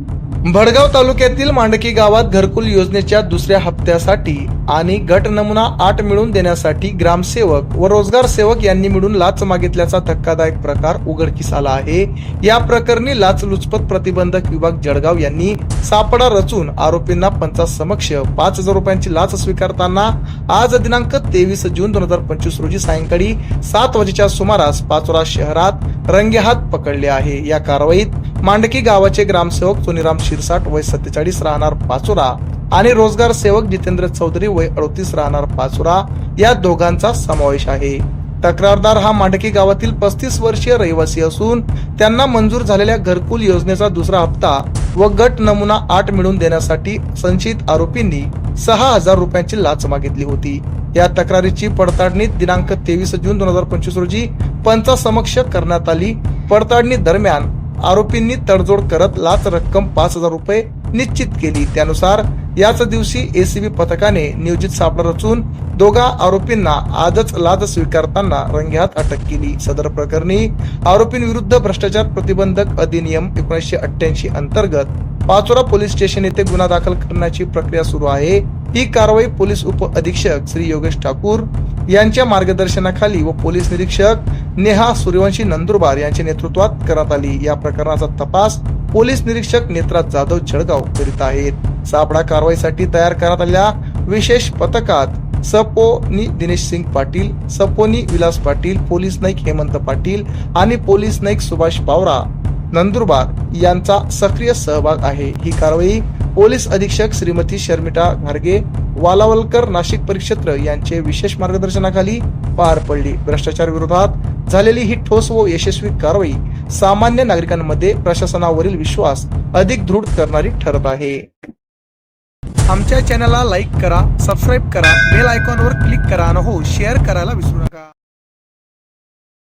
भडगाव तालुक्यातील मांडकी गावात घरकुल योजनेच्या दुसऱ्या हप्त्यासाठी आणि गट नमुना आठ मिळवून देण्यासाठी ग्रामसेवक व रोजगार सेवक यांनी मिळून लाच मागितल्याचा धक्कादायक प्रकार उघडकीस आला आहे. या प्रकरणी लाचलुचपत प्रतिबंधक विभाग जळगाव यांनी सापडा रचून आरोपींना पंचासमक्ष पाच हजार रुपयांची लाच स्वीकारताना आज दिनांक तेवीस जून दोन हजार पंचवीस रोजी सायंकाळी सात वाजेच्या सुमारास पाचोरा शहरात रंगेहात पकडले आहे. या कारवाईत मांडकी गावाचे ग्रामसेवक सोनीराम शिरसाट वय सत्तेचाळीस राहणार पाचोरा आणि रोजगार सेवक जितेंद्र चौधरी वय अडतीस राहणार पाचोरा या दोघांचा समावेश आहे. तक्रारदार हा मांडकी गावातील पस्तीस वर्षीय रहिवासी असून त्यांना मंजूर झालेल्या घरकुल योजनेचा दुसरा हप्ता व गट नमुना आठ मिळवून देण्यासाठी संशयित आरोपींनी सहा हजार रुपयांची लाच मागितली होती. या तक्रारीची पडताळणी दिनांक तेवीस जून दोन हजार पंचवीस रोजी पंचासमक्ष करण्यात आली. पडताळणी दरम्यान आरोपींनी तडजोड करत लाच रक्कम पाच हजार रुपये निश्चित केली. त्यानुसार याच दिवशी एसीबी पथकाने नियोजित सापळा रचून दोघा आरोपींना आजच लाच स्वीकारताना रंग्यात अटक केली. सदर प्रकरणी आरोपींविरुद्ध भ्रष्टाचार प्रतिबंधक अधिनियम एकोणीसशे अठ्ठ्याऐंशी अंतर्गत पाचोरा पोलीस स्टेशन येथे गुन्हा दाखल करण्याची प्रक्रिया सुरू आहे. ही कारवाई पोलीस उप अधीक्षक श्री योगेश ठाकूर यांच्या मार्गदर्शनाखाली व पोलीस निरीक्षक नेहा सूर्यवंशी नंदुरबार यांच्या नेतृत्वात करण्यात आली. या प्रकरणाचा तपास पोलीस निरीक्षक नेत्रा जाधव जळगाव करीत आहेत. सापडा कारवाईसाठी तयार करण्यात आलेल्या विशेष पथकात सपोनी दिनेश सिंग पाटील सपोनी विलास पाटील पोलीस नाईक हेमंत पाटील आणि पोलीस नाईक सुभाष पावरा नंदुरबार यांचा सक्रिय सहभाग आहे. ही कारवाई पोलीस अधीक्षक श्रीमती शर्मिटा घारगे वालावलकर नाशिक परिक्षेत्र यांचे विशेष मार्गदर्शनाखाली पार पडली. भ्रष्टाचार विरोधात झालेली ही ठोस व यशस्वी कारवाई सामान्य नागरिकांमध्ये प्रशासनावरील विश्वास अधिक दृढ करणारी ठरत आहे. आमच्या चॅनलला लाईक करा सबस्क्राईब करा बेल आयकॉनवर क्लिक करा आणि हो शेअर करायला विसरू नका.